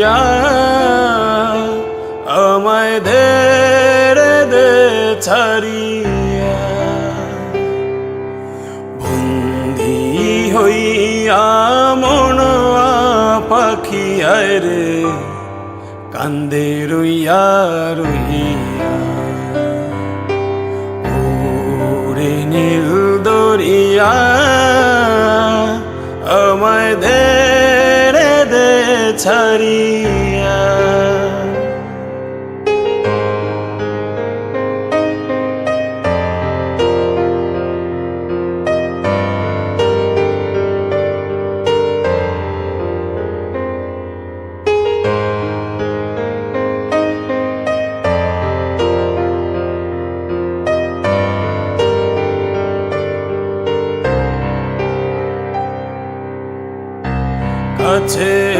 দরিয়া আমায় দে রে দে ছাড়িয়া। বন্দি হইয়া মন পাখি রে, কান্দে রইয়া রইয়া ওরে নীল দরিয়া আমায় দে রে দে 자리야. 같은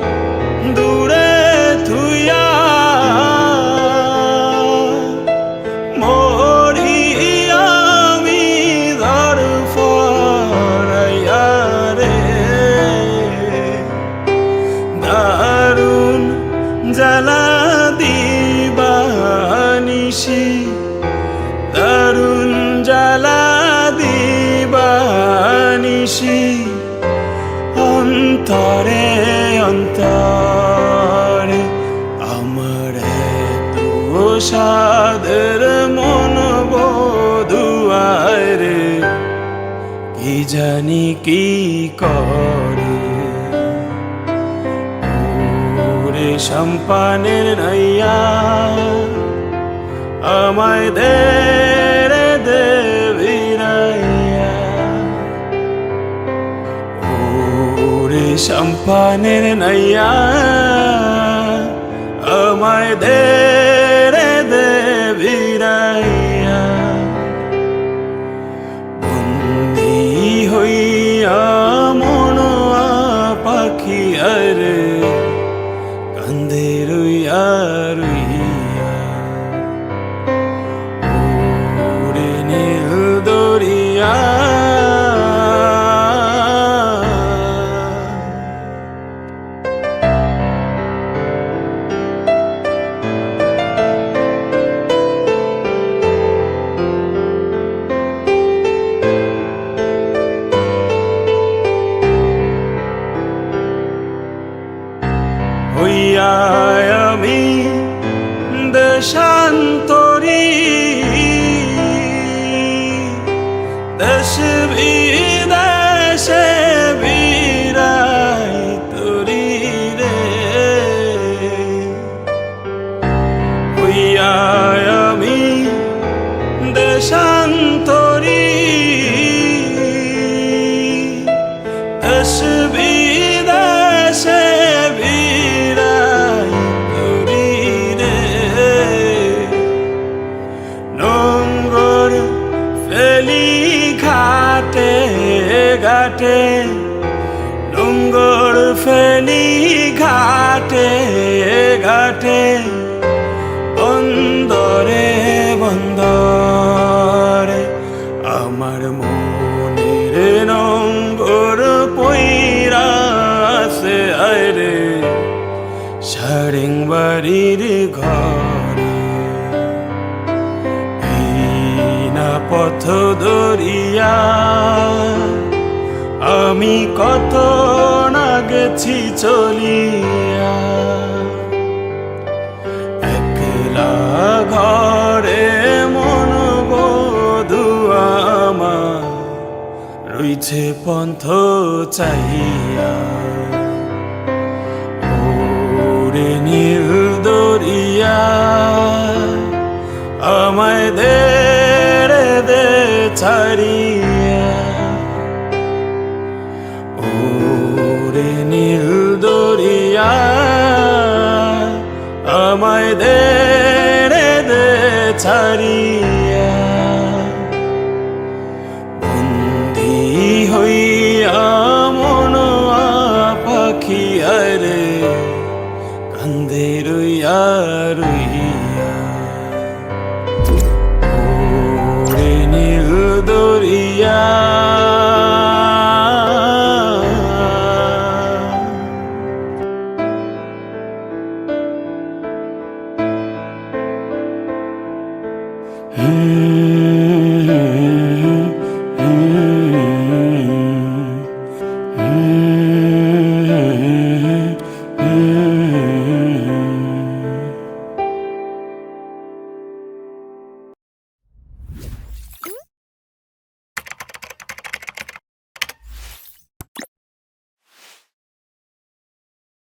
Peace. কি জানি কি করে? ওরে সম্পানের নাইয়া আমায় দে সম্পানের নাইয়া আমায় দে পাখি আরে হইয়া আমি দেশান্তরী। দেশ বিদেশে বিরাই করি রে। নোংর ফেলি ঘাটে ঘাটে নোংর ফেলি ঘাটে ঘাটে। বন্দরে বন্দরে। আমার মনের নম্বর পইরা আছে আরে সারেং বাড়ির ঘরে। না পথ দরিয়া আমি কত না গেছি চলিয়া। রইছে পন্থ চাহিয়া ওরে নীল দরিয়া আমায় দে দে ছাড়িয়া ওরে নীল দরিয়া আমায় দে দে ছাড়িয়া পাখি আরে কান্দে রইয়া রইয়া হুম।